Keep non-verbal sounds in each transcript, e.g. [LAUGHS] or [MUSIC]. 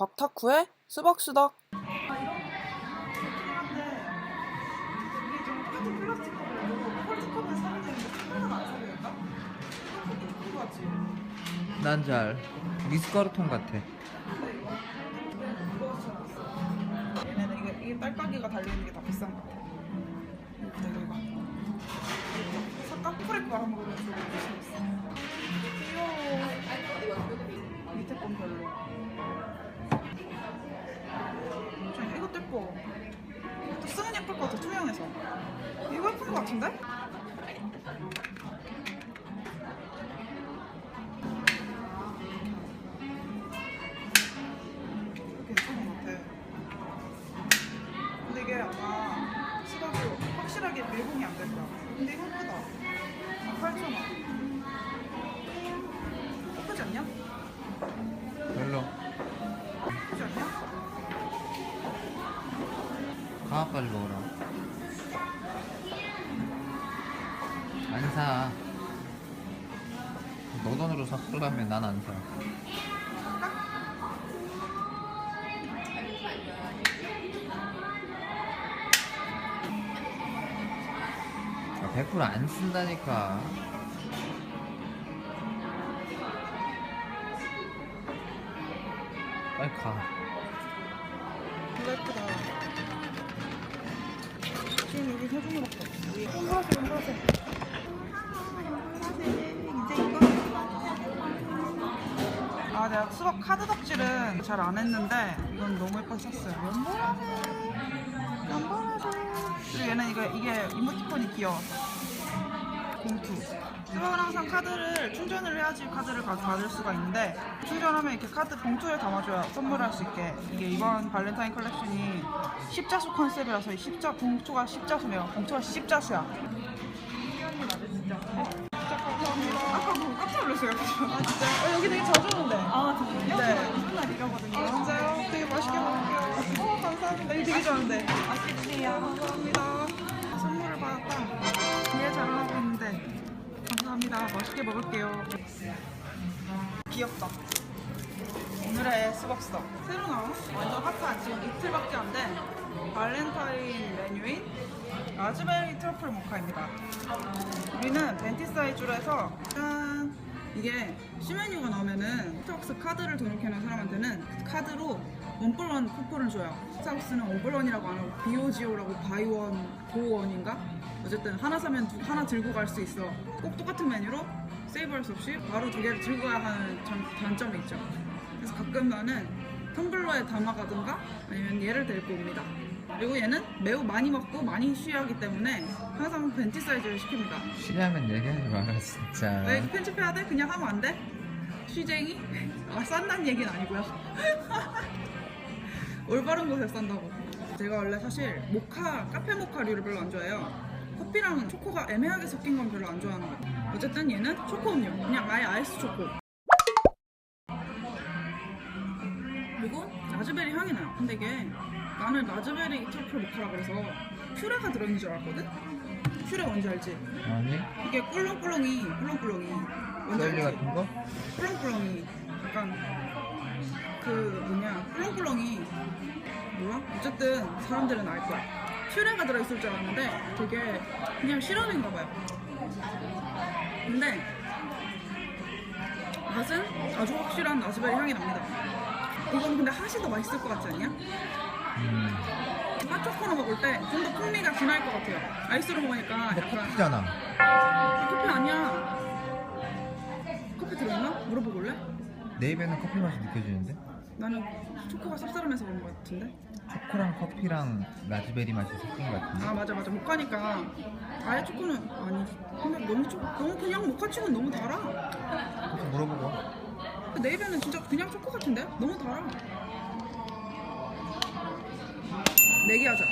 곽타쿠의 수박수덕? 이거? 난잘 미숫가루통 같아. 이거? 이거. 얘네는 이게, 이게 딸깍이가 달려있는 게 다 비싼 것 같아. 이거 내가 이거. 살까? 프레 말아먹으면 좋을 것 같아. 귀여워. 밑에 건 별로. 예뻐. 이것도 쓰면 예쁠 것 같아, 투명해서. 이거 예쁜 것 같은데? 괜찮은 것 같아. 근데 이게 아마 수박이 확실하게 밀봉이 안 될 거야. 근데 이거 예쁘다. 8,000원. 가 빨리 먹어라. 안 사. 너 돈으로 사려면 난안 사. 아, 100%안 쓴다니까. 빨리 가. 예쁘다. 지금 여기 세종으로밖에 없어. 연보라색. 연보라색. 이제 이거. 아, 내가 수박 카드 덕질은 잘 안 했는데 이건 너무 예뻐서 샀어요. 연보라색. 연보라색. 그리고 얘는 이거 이게 이모티콘이 귀여워서. 봉투. 수박은 항상 카드를 충전을 해야지 카드를 가- 받을 수가 있는데 충전하면 이렇게 카드 봉투에 담아줘야 선물할 수 있게 이게 이번 발렌타인 컬렉션이 십자수 컨셉이라서 이 십자 봉투가 십자수네요. 봉투가 십자수야. 아까 보고 깜짝 놀랐어요. 아 진짜? 어, 여기 되게 자주 오는데. 아 정말요? 네. 무슨 날이라거든요. 아 진짜요? 되게 맛있게 먹을게요. 어 감사합니다. 이거 되게 좋아하는데. 맛있게 드세요. 감사합니다. 선물을 받았다. 뒤에 자랑하고 있는데. 감사합니다. 맛있게 먹을게요. 귀엽다. 오늘의 수박수다. 새로 나온 완전 핫한 지금 이틀밖에 안 된 발렌타인 메뉴인 라즈베리 트러플 모카입니다. 우리는 벤티 사이즈로 해서 짠 이게 시메뉴가 나오면은 스타벅스 카드를 등록해놓은 사람한테는 카드로 원뿔원 쿠폰을 줘요. 스타벅스는 오블원이라고 안 하고 비오지오라고 바이원 고원인가? 어쨌든 하나 사면 두- 하나 들고 갈 수 있어. 꼭 똑같은 메뉴로 세이브할 수 없이 바로 두 개를 들고 가야 하는 장, 단점이 있죠. 그래서 가끔 나는 텀블러에 담아가든가 아니면 얘를 데리고 옵니다. 그리고 얘는 매우 많이 먹고 많이 쉬하기 때문에 항상 벤티 사이즈를 시킵니다. 쉬려면 얘기하지 마라 진짜. 왜 편집해야 돼? 그냥 하면 안 돼? 쉬쟁이? 아 싼다는 얘기는 아니고요. [LAUGHS] 올바른 곳에 싼다고. 제가 원래 사실 모카, 카페 모카류를 별로 안 좋아해요. 커피랑 초코가 애매하게 섞인 건 별로 안 좋아하는 거예요. 어쨌든 얘는 초코 음료. 그냥 아예 아이스 초코. 그리고 라즈베리 향이 나요. 근데 이게 나는 라즈베리 트러플 모카라 그래서 퓨레가 들어있는 줄 알았거든? 퓨레 뭔지 알지? 아니? 이게 꿀렁꿀렁이 꿀렁꿀렁이 뭔지 알지? 같은 거? 꿀렁꿀렁이 뭐야? 어쨌든 사람들은 알 거야 퓨레가 들어있을 줄 알았는데 되게 그냥 시럽인가 봐요 근데 맛은 아주 확실한 라즈베리 향이 납니다 이건 근데 핫이 더 맛있을 것 같지 않냐? 음. 핫초코로 먹을 때 좀 더 풍미가 진할 것 같아요 아이스로 먹으니까 근데 약간 커피잖아. 커피 아니야. 커피 들어있나? 물어보고 올래? 내 입에는 커피 맛이 느껴지는데? 나는 초코가 쌉싸름해서 그런 것 같은데. 초코랑 커피랑 라즈베리 맛이 섞인 것 같은데? 아 맞아 맞아 모카니까 아예 초코는 아니지. 근데 너무 초 너무 그냥 모카치고는 너무 달아. 그래서 물어보고. 내 입에는 진짜 그냥 초코 같은데? 너무 달아. 내기 하자.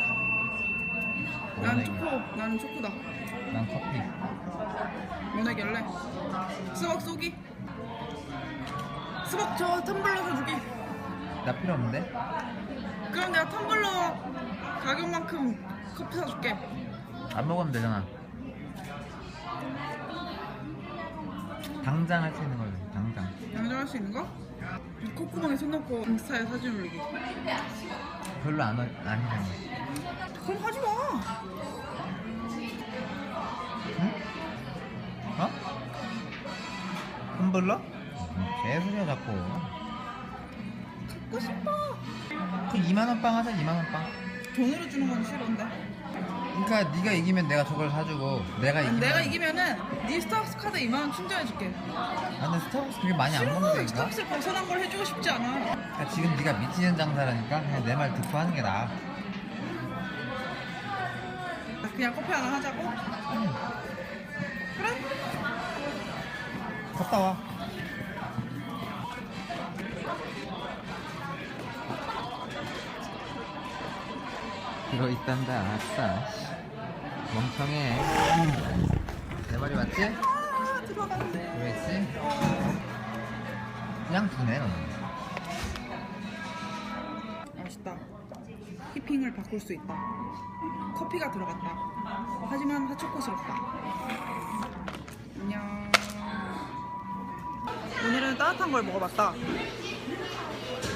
난 원액이. 초코, 난 초코다. 난 커피. 뭐 내길래? 수박 쏘기? 수박 저 텀블러 사주기? 나 필요 없는데? 그럼 내가 텀블러 가격만큼 커피 사줄게. 안 먹으면 되잖아. 당장 할 수 있는 걸로 당장. 양정할 수 있는 거? 콧구멍에 손 넣고 인스타에 사진 올리기. 별로 안, 어- 아니잖아. 그럼 하지 마. 어? 텀블러? 개소리야 자꾸. 갖고 싶어. 그 2만 원빵 하자 2만 원 빵. 돈으로 주는 건 싫은데. 그러니까 네가 이기면 내가 저걸 사주고 내가 이기면 내가 이기면은 네 스타벅스 카드 2만 원 충전해줄게. 아, 근데 스타벅스 그게 많이 안 싫어. 먹는다니까. 스타벅스 벗어난 걸 해주고 싶지 않아. 그러니까 지금 네가 미치는 장사라니까 그냥 내 말 듣고 하는 게 나아. 그냥 커피 하나 하자고? 그래? 갔다 와. 들어있단다, 아싸. 멍청해. 내 말이 맞지? 아 들어갔네. 들어있지? 그냥 두네, 너는. 맛있다. 휘핑을 바꿀 수 있다. 커피가 들어갔다. 하지만 핫초코스럽다. 안녕. 오늘은 따뜻한 걸 먹어봤다.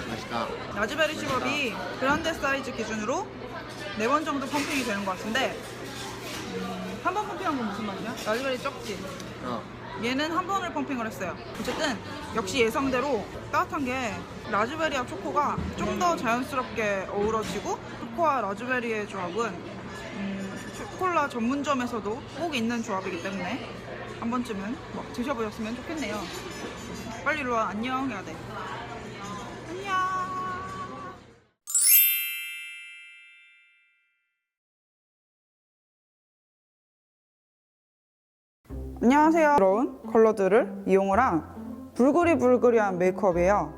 맛있다. 라즈베리 시럽이 그란데 사이즈 기준으로 4번 정도 펌핑이 되는 것 같은데 음, 한 번 펌핑한 건 무슨 말이야? 라즈베리 적지? 어. 얘는 한 번을 펌핑을 했어요. 어쨌든 역시 예상대로 따뜻한 게 라즈베리와 초코가 좀 더 자연스럽게 어우러지고 초코와 라즈베리의 조합은 음, 초콜라 전문점에서도 꼭 있는 조합이기 때문에 한 번쯤은 뭐 드셔보셨으면 좋겠네요. 빨리 이리 와 안녕 해야 돼. 안녕하세요. 부러운 컬러들을 이용을 한 불그리 불그리한 메이크업이에요.